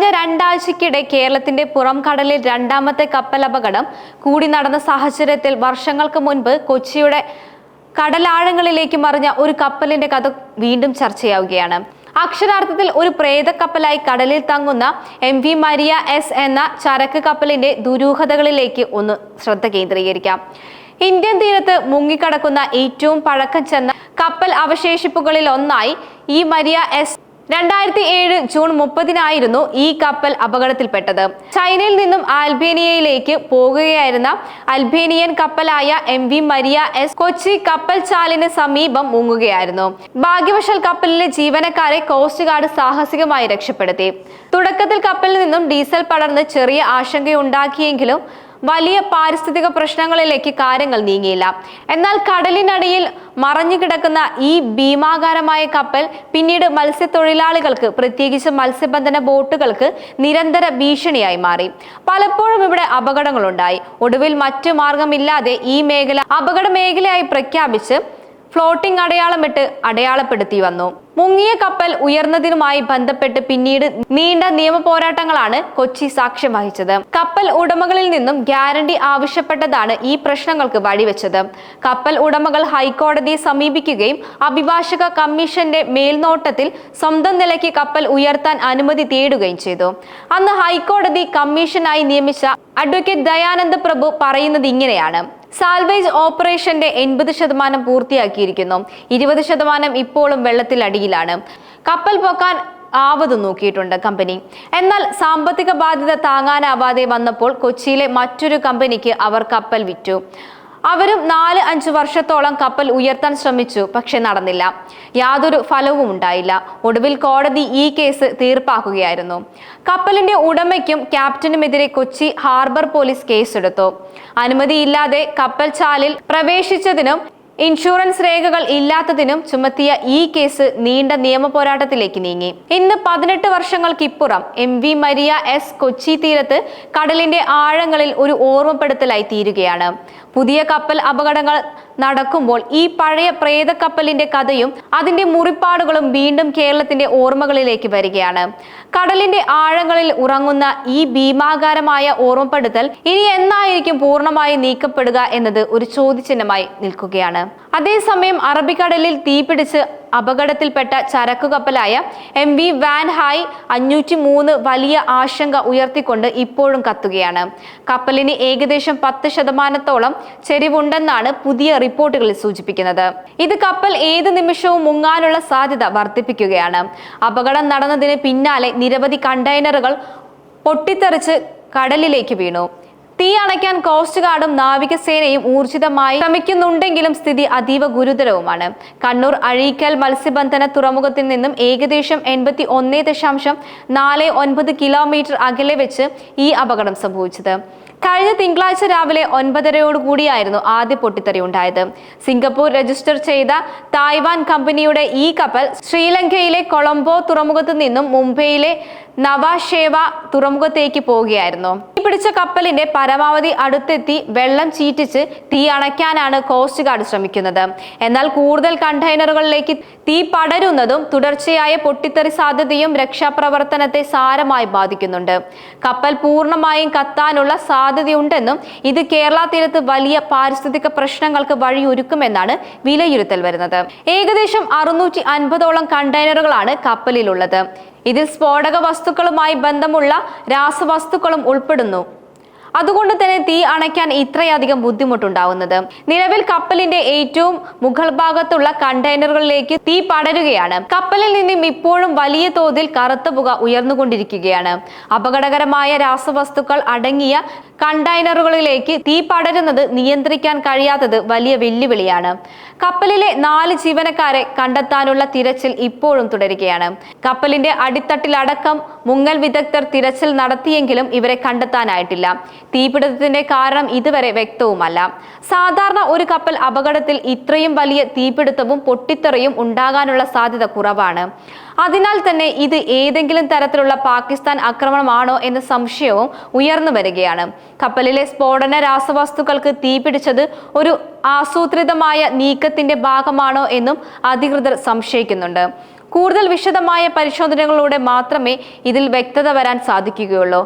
കഴിഞ്ഞ രണ്ടാഴ്ചക്കിടെ കേരളത്തിന്റെ പുറം കടലിൽ രണ്ടാമത്തെ കപ്പൽ അപകടം. കൂടി നടന്ന സാഹചര്യത്തിൽ വർഷങ്ങൾക്ക് മുൻപ് കൊച്ചിയുടെ കടലാഴങ്ങളിലേക്ക് മറിഞ്ഞ ഒരു കപ്പലിന്റെ കഥ വീണ്ടും ചർച്ചയാവുകയാണ്. അക്ഷരാർത്ഥത്തിൽ ഒരു പ്രേതക്കപ്പലായി കടലിൽ തങ്ങുന്ന എം വി മരിയ എസ് എന്ന ചരക്ക് കപ്പലിന്റെ ദുരൂഹതകളിലേക്ക് ഒന്ന് ശ്രദ്ധ കേന്ദ്രീകരിക്കാം. ഇന്ത്യൻ തീരത്ത് മുങ്ങിക്കടക്കുന്ന ഏറ്റവും പഴക്കം ചെന്ന കപ്പൽ അവശേഷിപ്പുകളിൽ ഒന്നായി ഈ മരിയ എസ് രണ്ടായിരത്തി ഏഴ് ജൂൺ മുപ്പതിനായിരുന്നു ഈ കപ്പൽ അപകടത്തിൽപ്പെട്ടത്. ചൈനയിൽ നിന്നും ആൽബേനിയയിലേക്ക് പോകുകയായിരുന്ന Albanian കപ്പലായ M V Maria S Kochi കപ്പൽ ചാലിന് സമീപം മുങ്ങുകയായിരുന്നു. ഭാഗ്യവശാൽ കപ്പലിലെ ജീവനക്കാരെ കോസ്റ്റ് ഗാർഡ് സാഹസികമായി രക്ഷപ്പെടുത്തി. തുടക്കത്തിൽ കപ്പലിൽ നിന്നും ഡീസൽ പടർന്ന് ചെറിയ ആശങ്കയുണ്ടാക്കിയെങ്കിലും വലിയ പാരിസ്ഥിതിക പ്രശ്നങ്ങളിലേക്ക് കാര്യങ്ങൾ നീങ്ങിയില്ല. എന്നാൽ കടലിനടിയിൽ മറഞ്ഞു കിടക്കുന്ന ഈ ഭീമാകാരമായ കപ്പൽ പിന്നീട് മത്സ്യത്തൊഴിലാളികൾക്ക് പ്രത്യേകിച്ച് മത്സ്യബന്ധന ബോട്ടുകൾക്ക് നിരന്തര ഭീഷണിയായി മാറി. പലപ്പോഴും ഇവിടെ അപകടങ്ങളുണ്ടായി. ഒടുവിൽ മറ്റു മാർഗമില്ലാതെ ഈ മേഖല അപകട മേഖലയായി പ്രഖ്യാപിച്ച് ഫ്ലോട്ടിംഗ് അടയാളമിട്ട് അടയാളപ്പെടുത്തി വന്നു. മുങ്ങിയ കപ്പൽ ഉയർന്നതിനുമായി ബന്ധപ്പെട്ട് പിന്നീട് നീണ്ട നിയമ പോരാട്ടങ്ങളാണ് കൊച്ചി സാക്ഷ്യം വഹിച്ചത്. കപ്പൽ ഉടമകളിൽ നിന്നും ഗ്യാരണ്ടി ആവശ്യപ്പെട്ടതാണ് ഈ പ്രശ്നങ്ങൾക്ക് വഴിവെച്ചത്. കപ്പൽ ഉടമകൾ ഹൈക്കോടതിയെ സമീപിക്കുകയും അഭിഭാഷക കമ്മീഷന്റെ മേൽനോട്ടത്തിൽ സ്വന്തം നിലയ്ക്ക് കപ്പൽ ഉയർത്താൻ അനുമതി തേടുകയും ചെയ്തു. അന്ന് ഹൈക്കോടതി കമ്മീഷനായി നിയമിച്ച അഡ്വക്കേറ്റ് ദയാനന്ദ പ്രഭു പറയുന്നത് ഇങ്ങനെയാണ്. സാൽവേജ് ഓപ്പറേഷന്റെ എൺപത് ശതമാനം പൂർത്തിയാക്കിയിരിക്കുന്നു. ഇരുപത് ശതമാനം ഇപ്പോഴും വെള്ളത്തിലടിയിലാണ് കപ്പൽ പൊക്കാൻ ആവത് നോക്കിയിട്ടുണ്ട് കമ്പനി. എന്നാൽ സാമ്പത്തിക ബാധ്യത താങ്ങാനാവാതെ വന്നപ്പോൾ കൊച്ചിയിലെ മറ്റൊരു കമ്പനിക്ക് അവർ കപ്പൽ വിറ്റു. അവരും നാല് അഞ്ച് വർഷത്തോളം കപ്പൽ ഉയർത്താൻ ശ്രമിച്ചു പക്ഷെ നടന്നില്ല. യാതൊരു ഫലവും ഉണ്ടായില്ല. ഒടുവിൽ കോടതി ഈ കേസ് തീർപ്പാക്കുകയായിരുന്നു. കപ്പലിന്റെ ഉടമയ്ക്കും ക്യാപ്റ്റനുമെതിരെ കൊച്ചി ഹാർബർ പോലീസ് കേസെടുത്തു. അനുമതിയില്ലാതെ കപ്പൽ ചാലിൽ പ്രവേശിച്ചതിനും ഇൻഷുറൻസ് രേഖകൾ ഇല്ലാത്തതിനും ചുമത്തിയ ഈ കേസ് നീണ്ട നിയമ പോരാട്ടത്തിലേക്ക് നീങ്ങി. ഇന്ന് പതിനെട്ട് വർഷങ്ങൾക്കിപ്പുറം M V Maria S Kochi തീരത്ത് കടലിന്റെ ആഴങ്ങളിൽ ഒരു ഓർമ്മപ്പെടുത്തലായി തീരുകയാണ്. പുതിയ കപ്പൽ അപകടങ്ങൾ നടക്കുമ്പോൾ ഈ പഴയ പ്രേതക്കപ്പലിന്റെ കഥയും അതിന്റെ മുറിപ്പാടുകളും വീണ്ടും കേരളത്തിന്റെ ഓർമ്മകളിലേക്ക് വരികയാണ്. കടലിന്റെ ആഴങ്ങളിൽ ഉറങ്ങുന്ന ഈ ഭീമാകാരമായ ഓർമ്മപ്പെടുത്തൽ ഇനി എന്നായിരിക്കും പൂർണമായി നീക്കപ്പെടുക എന്നത് ഒരു ചോദ്യചിഹ്നമായി നിൽക്കുകയാണ്. അതേസമയം അറബിക്കടലിൽ തീപിടിച്ച് അപകടത്തിൽപ്പെട്ട ചരക്കു കപ്പലായ എം വി വാൻ ഹായ് അഞ്ഞൂറ്റി മൂന്ന് വലിയ ആശങ്ക ഉയർത്തിക്കൊണ്ട് ഇപ്പോഴും കത്തുകയാണ്. കപ്പലിന് ഏകദേശം പത്ത് ശതമാനത്തോളം ചെരിവുണ്ടെന്നാണ് പുതിയ റിപ്പോർട്ടുകളിൽ സൂചിപ്പിക്കുന്നത്. ഇത് കപ്പൽ ഏത് നിമിഷവും മുങ്ങാനുള്ള സാധ്യത വർദ്ധിപ്പിക്കുകയാണ്. അപകടം നടന്നതിന് പിന്നാലെ നിരവധി കണ്ടെയ്നറുകൾ പൊട്ടിത്തെറിച്ച് കടലിലേക്ക് വീണു. തീ അണയ്ക്കാൻ കോസ്റ്റ് ഗാർഡും നാവികസേനയും ഊർജിതമായി ശ്രമിക്കുന്നുണ്ടെങ്കിലും സ്ഥിതി അതീവ ഗുരുതരവുമാണ്. കണ്ണൂർ അഴീക്കൽ മത്സ്യബന്ധന തുറമുഖത്തിൽ നിന്നും ഏകദേശം എൺപത്തി ഒന്നേ ദശാംശം നാല് ഒൻപത് കിലോമീറ്റർ അകലെ വെച്ച് ഈ അപകടം സംഭവിച്ചത്. കഴിഞ്ഞ തിങ്കളാഴ്ച രാവിലെ ഒൻപതരയോടുകൂടിയായിരുന്നു ആദ്യ പൊട്ടിത്തെറി ഉണ്ടായത്. സിംഗപ്പൂർ രജിസ്റ്റർ ചെയ്ത തായ്വാൻ കമ്പനിയുടെ ഈ കപ്പൽ ശ്രീലങ്കയിലെ കൊളംബോ തുറമുഖത്തു നിന്നും മുംബൈയിലെ നവാഷേവ തുറമുഖത്തേക്ക് പോവുകയായിരുന്നു പിടിച്ച കപ്പലിന്റെ പരമാവധി അടുത്തെത്തി വെള്ളം ചീറ്റിച്ച് തീ അണയ്ക്കാനാണ് കോസ്റ്റ് ഗാർഡ് ശ്രമിക്കുന്നത്. എന്നാൽ കൂടുതൽ കണ്ടെയ്നറുകളിലേക്ക് തീ പടരുന്നതും തുടർച്ചയായ പൊട്ടിത്തെറി സാധ്യതയും രക്ഷാപ്രവർത്തനത്തെ സാരമായി ബാധിക്കുന്നുണ്ട്. കപ്പൽ പൂർണമായും കത്താനുള്ള സാധ്യതയുണ്ടെന്നും ഇത് കേരള തീരത്ത് വലിയ പാരിസ്ഥിതിക പ്രശ്നങ്ങൾക്ക് വഴിയൊരുക്കുമെന്നാണ് വിലയിരുത്തൽ വരുന്നത്. ഏകദേശം അറുന്നൂറ്റി അൻപതോളം കണ്ടെയ്നറുകളാണ് കപ്പലിലുള്ളത്. ഇതിൽ സ്ഫോടക വസ്തുക്കളുമായി ബന്ധമുള്ള രാസവസ്തുക്കളും ഉൾപ്പെടുന്നു. അതുകൊണ്ട് തന്നെ തീ അണയ്ക്കാൻ ഇത്രയധികം ബുദ്ധിമുട്ടുണ്ടാവുന്നത്. നിലവിൽ കപ്പലിന്റെ ഏറ്റവും മുഗൾ ഭാഗത്തുള്ള കണ്ടെയ്നറുകളിലേക്ക് തീ പടരുകയാണ്. കപ്പലിൽ നിന്നും ഇപ്പോഴും വലിയ തോതിൽ കറുത്ത പുക ഉയർന്നുകൊണ്ടിരിക്കുകയാണ്. അപകടകരമായ രാസവസ്തുക്കൾ അടങ്ങിയ കണ്ടെയ്നറുകളിലേക്ക് തീ പടരുന്നത് നിയന്ത്രിക്കാൻ കഴിയാത്തത് വലിയ വെല്ലുവിളിയാണ്. കപ്പലിലെ നാല് ജീവനക്കാരെ കണ്ടെത്താനുള്ള തിരച്ചിൽ ഇപ്പോഴും തുടരുകയാണ്. കപ്പലിന്റെ അടിത്തട്ടിലടക്കം മുങ്ങൽ വിദഗ്ധർ തിരച്ചിൽ നടത്തിയെങ്കിലും ഇവരെ കണ്ടെത്താനായിട്ടില്ല. തീപിടുത്തത്തിന്റെ കാരണം ഇതുവരെ വ്യക്തവുമല്ല. സാധാരണ ഒരു കപ്പൽ അപകടത്തിൽ ഇത്രയും വലിയ തീപിടുത്തവും പൊട്ടിത്തെറിയും ഉണ്ടാകാനുള്ള സാധ്യത കുറവാണ്. അതിനാൽ തന്നെ ഇത് ഏതെങ്കിലും തരത്തിലുള്ള പാകിസ്ഥാൻ ആക്രമണമാണോ എന്ന സംശയവും ഉയർന്നു വരികയാണ്. കപ്പലിലെ സ്ഫോടന രാസവസ്തുക്കൾക്ക് തീപിടിച്ചത് ഒരു ആസൂത്രിതമായ നീക്കത്തിന്റെ ഭാഗമാണോ എന്നും അധികൃതർ സംശയിക്കുന്നുണ്ട്. കൂടുതൽ വിശദമായ പരിശോധനകളിലൂടെ മാത്രമേ ഇതിൽ വ്യക്തത വരാൻ സാധിക്കുകയുള്ളൂ.